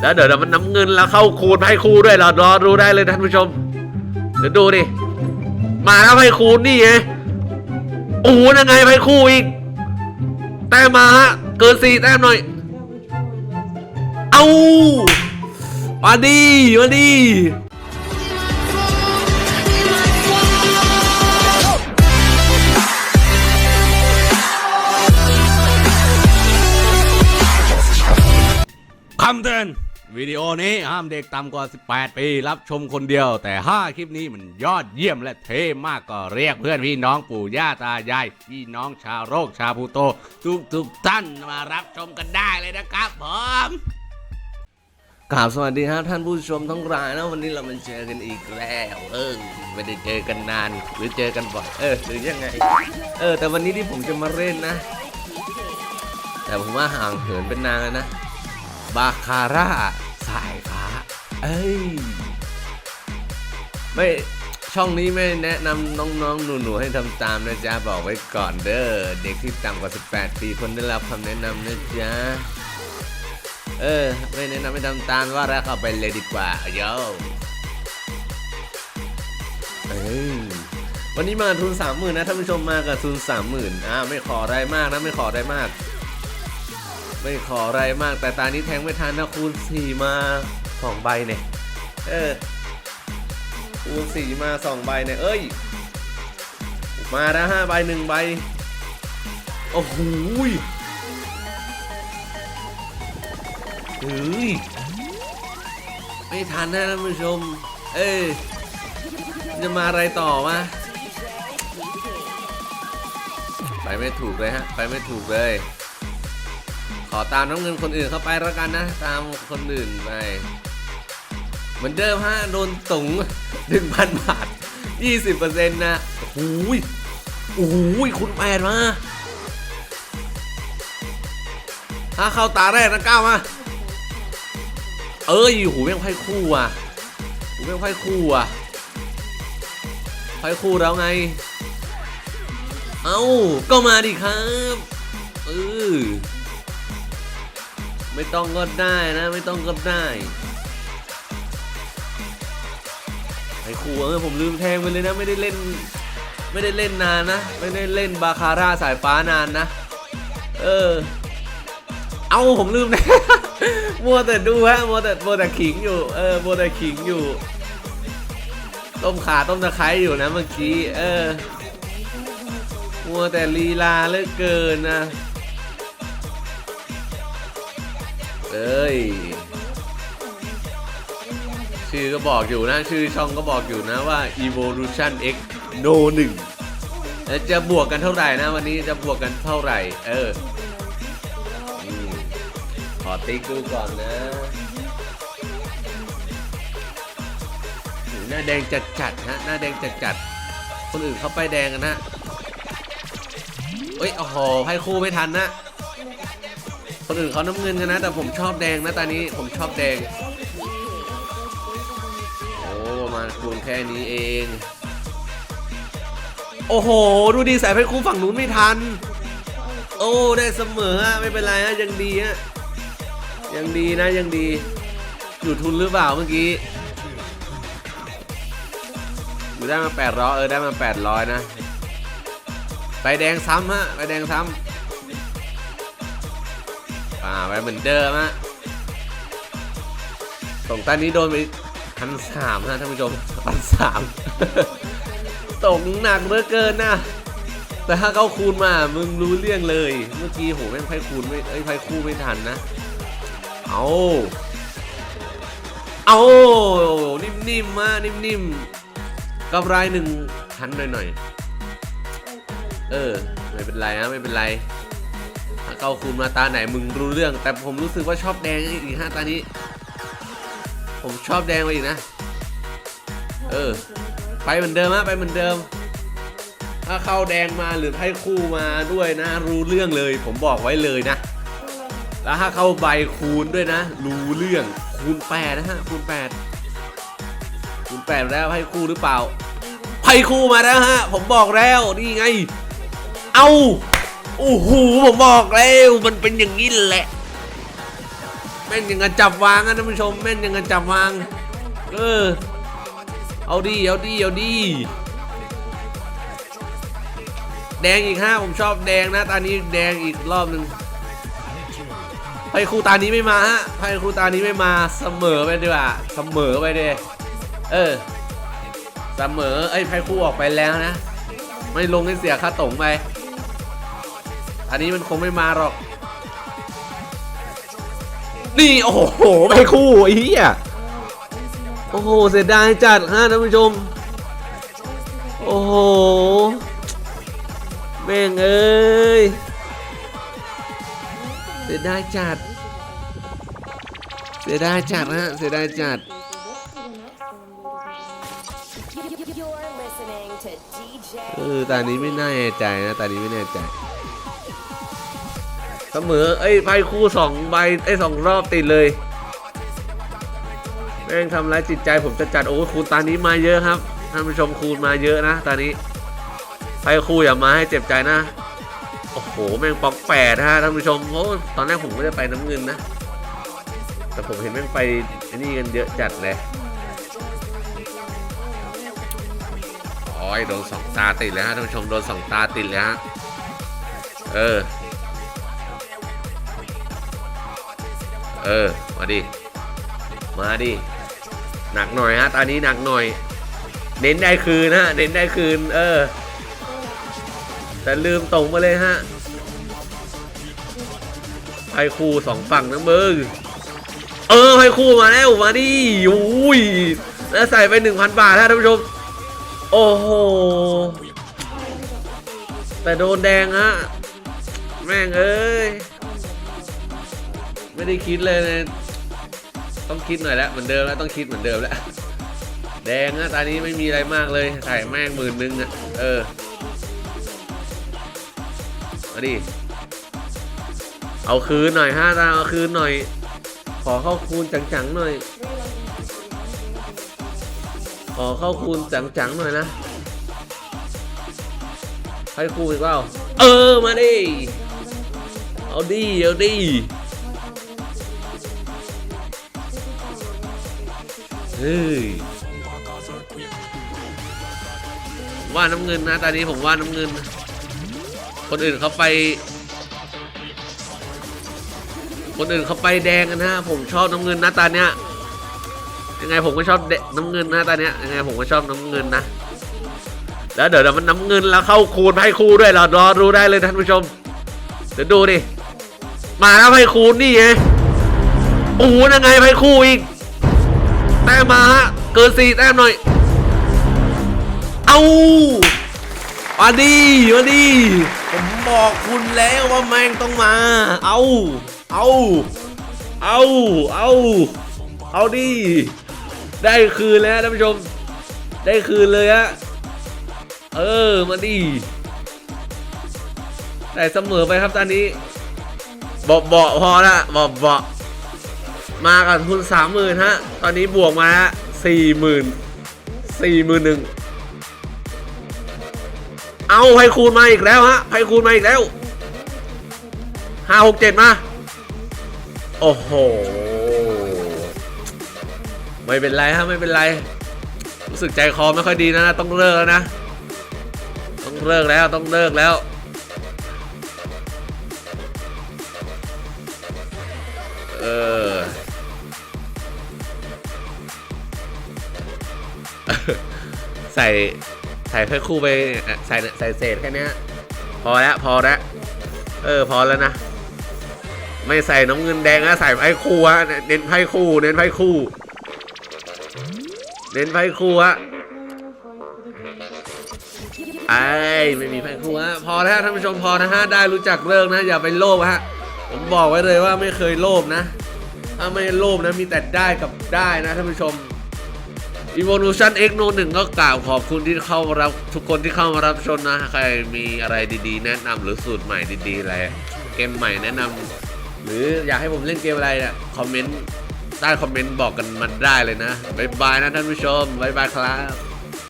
แล้วเดี๋ยวมันน้ำเงินแล้วเข้าคูณให้คูด้วยเรารอดูได้เลยท่านผู้ชม เดี๋ยวดูดิ มาแล้วไพคูณนี่ไงโอ้โหยังไงให้คู่อีก แต้มมาฮะ เกินสี่แต้มหน่อย เอามาดีมาดีำเตือนวิดีโอนี้ห้ามเด็กต่ำกว่า 18 ปี รับชมคนเดียว แต่ 5 คลิปนี้มันยอดเยี่ยมและเท่มากก็เรียกเพื่อนพี่น้องปู่ย่าตายาย พี่น้องชาวโรคชาวพูโต ทุกทุกๆท่านมารับชมกันได้เลยนะครับผมกราบสวัสดีครับท่านผู้ชมทั้งหลายนะวันนี้เรามาเจอกันอีกแล้วเออไม่ได้เจอกันนาน หรือเจอกันบ่อยเออหรือยังไง เออ แต่วันนี้ที่ผมจะมาเล่นนะ แต่ผมว่าห่างเหินเป็นนานแล้วนะ บาคาร่าสายฟ้า เอ้ย ไม่ช่องนี้ไม่แนะนำน้องๆ หนูๆ ให้ทำตามนะจ๊ะ บอกไว้ก่อนเด้อ เด็กที่ต่ำกว่า 18 ปีคนได้รับคำแนะนำนะจ๊ะ เออ ไม่แนะนำให้ทำตามว่าแล้วเข้าไปเลยดีกว่าโย่เอ้ยวันนี้มาทุนสามหมื่นนะท่านผู้ชมมากับทุนสามหมื่นอ่าไม่ขออะไรมากนะไม่ขออะไรมาก ไม่ขออะไรมาก แต่ตานี้แทงไม่ทันนะคูณสี่มาสองใบเนี่ย เออ คูณสี่มาสองใบเนี่ย เอ้ย มานะห้าใบหนึ่งใบ โอ้โหเฮ้ย ไม่ทันนะท่านผู้ชม เอ้ย จะมาอะไรต่อวะไปไม่ถูกเลยฮะ ไปไม่ถูกเลย อตามน้ำเงินคนอื่นเข้าไปแล้วกันนะ ตามคนอื่นไป เหมือนเดิมฮะโดนตุงหนึ่งพันบาทยี่สิบเปอร์เซ็นต์นะโอ้ยโอ้ยคุณแปดมาถ้าเข้าตาแรกนะก้าวมา เอ้ยหูแม่งไพ่คู่อะหูแม่งไพ่คู่อะไพ่คู่แล้วไง เอ้าก็มาดิครับเออ ไม่ต้องก็ได้นะ ไม่ต้องก็ได้ไอ้ครูเออผมลืมแทงไปเลยนะไม่ได้เล่น ไม่ได้เล่นนานนะ ไม่ได้เล่นบาคาร่าสายฟ้านานนะ เออ เอาผมลืมนะมัวแต่ดูฮะมัวแต่มัวแต่ขิงอยู่เออมัวแต่ขิงอยู่ ต้มขาต้มตะไคร้อยู่นะเมื่อกี้ เออมัวแต่ลีลาเลือเกินนะ เอ้ย ชื่อก็บอกอยู่นะ ชื่อช่องก็บอกอยู่นะว่า evolution x no 1แล้วจะบวกกันเท่าไหร่นะ วันนี้จะบวกกันเท่าไหร่ เออขอติ๊กดูก่อนนะหน้าแดงจัดจัดๆฮะ หน้าแดงจัดจัดๆคนอื่นเขาไปแดงกันนะเอ้ยโอ้โหให้คู่ไม่ทันนะ คนอื่นเขาน้ำเงินกันนะ แต่ผมชอบแดงนะตอนนี้ผมชอบแดง โอ้มาคูณแค่นี้เอง โอ้โห ดูดีสายไฟคู่ฝั่งนู้นไม่ทัน โอ้ได้เสมอฮะไม่เป็นไรฮะยังดีฮะยังดีนะยังดี อยู่ทุนหรือเปล่าเมื่อกี้อยู่ได้มา800เออได้มา800นะใบแดงซ้ำฮะใบแดงซ้ำ อ่าไปเหมือนเดิมฮะส่งตานนี้โดนไปพันสามฮะท่านผู้ชมพันสามตกหนักเหลือเกินนะ แต่ถ้าเขาคูณมา มึงรู้เรื่องเลย เมื่อกี้โหแม่งไพ่คูณไม่เอ้ไพ่คู่ไม่ทันนะ เอาเอานิ่มๆมานิ่มๆกำไรหนึ่งพันหน่อยๆ เออ ไม่เป็นไรนะไม่เป็นไร เข้าคูณมาตาไหนมึงรู้เรื่อง แต่ผมรู้สึกว่าชอบแดงอีกฮะตานี้ ผมชอบแดงไปอีกนะ เออ ไปเหมือนเดิมฮะไปเหมือนเดิม ถ้าเข้าแดงมาหรือให้คู่มาด้วยนะ รู้เรื่องเลย ผมบอกไว้เลยนะ แล้วถ้าเข้าใบคูณด้วยนะ รู้เรื่องคูณแปดนะฮะคูณแปดคูณแปดแล้วให้คู่หรือเปล่าไพ่คู่มาแล้วฮะ ผมบอกแล้วนี่ไง เอา โอ้โหผมบอกแล้วมันเป็นอย่างนี้แหละ แม่นอยังกันจับวางนะท่านผู้ชมแม่นอยังกันจับวาง เออ เอาดีเอาดีเอาดีแดงอีกห้าผมชอบแดงนะตานี้แดงอีกรอบหนึ่งไพ่คู่ตานี้ไม่มาฮะไพ่คู่ตานี้ไม่มาเสมอไปดีกว่าเสมอไปเลยเออเสมอไอ้ไพ่คู่ออกไปแล้วนะ ไม่ลงให้เสียค่าตงไป อันนี้มันคงไม่มาหรอก นี่โอ้โหไพ่คู่ไอ้เหี้ยโอ้โหเสียดายจัดฮะท่านผู้ชม โอ้โหแม่งเอ้ยเสียดายจัด เสียดายจัดฮะเสียดายจัด You're listening to DJ เออตอนนี้ไม่น่าแน่ใจนะตอนนี้ไม่แน่ใจเสมอ เอ้ยไพ่คู่สองใบไอ้สองรอบติดเลยแม่งทำร้ายจิตใจผมจะจัดโอ้คูณตานี้มาเยอะครับท่านผู้ชมคูณมาเยอะนะตอนนี้ไพ่คู่อย่ามาให้เจ็บใจนะโอ้โหแม่งป๊อกแปดฮะท่านผู้ชมโอ้ตอนแรกผมไม่ได้ไปน้ำเงินนะ แต่ผมเห็นแม่งไปไอ้นี่กันเยอะจัดเลยโอ้ยโดนสองตาติดแล้วฮะท่านผู้ชมโดนสองตาติดแล้วฮะเออ เออ มาดิ มาดิ หนักหน่อยฮะ ตอนนี้หนักหน่อย เน้นได้คืนฮะ เน้นได้คืน เออ แต่ลืมตรงมาเลยฮะ ไพคู่สองฝั่งนะมึง เออ ไพคู่มาแล้ว มาดิอุ้ย แล้วใส่ไปหนึ่งพันบาทฮะท่านผู้ชม โอ้โห แต่โดนแดงฮะ แม่งเอ้ย ไม่ได้คิดเลยนะต้องคิดหน่อยแล้วเหมือนเดิมแล้วต้องคิดเหมือนเดิมแล้ว แดงนะตอนนี้ไม่มีอะไรมากเลยถ่ายแม่งหมื่นนึงอะเออมาดิเอาคืนหน่อยห้าตาเอาคืนหน่อย ขอเข้าคูณจังๆหน่อย ขอเข้าคูณจังๆหน่อยนะให้คูณอีกเปล่าเออมาดิเอาดิเอาดิ เฮ้ยว่าน้ำเงินนะ ตอนนี้ผมว่าน้ำเงิน คนอื่นเขาไป คนอื่นเขาไปแดงกันนะ ผมชอบน้ำเงินนะตอนเนี้ยยังไงผมก็ชอบเดน้ำเงินนะตอนเนี้ยยังไงผมก็ชอบน้ำเงินนะ แล้วเดี๋ยวมันน้ำเงินแล้วเข้าคูณให้คู่ด้วยเรารอดูได้เลยท่านผู้ชม เดี๋ยวดูดิ มาแล้วให้คูณนี่ไงโอ้โหยังไงให้คู่อีก แต้มมาฮะ เกินสี่แต้มหน่อย เอามาดีมาดีผมบอกคุณแล้วว่าแม่งต้องมา เอา เอา เอา เอา เอาดิได้คืนแล้วท่านผู้ชม ได้คืนเลยฮะ เออ มาดิแต่เสมอไปครับตอนนี้เบาเบาพอละเบาเบา มากับทุนสามหมื่นฮะ ตอนนี้บวกมาสี่หมื่นสี่หมื่นหนึ่งเอาไพคูณมาอีกแล้วฮะไพคูณมาอีกแล้วห้าหกเจ็ดมา โอ้โห ไม่เป็นไรฮะ ไม่เป็นไร รู้สึกใจคอไม่ค่อยดีนะ ต้องเลิกแล้วนะ ต้องเลิกแล้วต้องเลิกแล้วเออ ใส่ใส่แค่คู่ไปใส่ใส่เศษแค่นี้พอแล้วพอแล้วเออพอแล้วนะ ไม่ใส่น้ำเงินแดงนะใส่ไพ่คู่ฮะเน้นไพ่คู่ เน้นไพ่คู่ เน้นไพ่คู่ฮะไอ้ไม่มีไพ่คู่ฮะพอแล้วท่านผู้ชมพอนะฮะได้รู้จักเลิกนะ อย่าไปโลภฮะผมบอกไว้เลยว่าไม่เคยโลภนะ ถ้าไม่โลภนะมีแต่ได้กับได้นะท่านผู้ชม Evolution X No 1ก็กล่าวขอบคุณที่เข้ารับทุกคนที่เข้ามารับชมนะ ใครมีอะไรดีๆ แนะนำหรือสูตรใหม่ดีๆอะไรเกมใหม่แนะนำหรืออยากให้ผมเล่นเกมอะไรเนี่ยคอมเมนต์ใต้คอมเมนต์บอกกันมาได้เลยนะ บ๊ายบายนะท่านผู้ชม บ๊ายบายครับ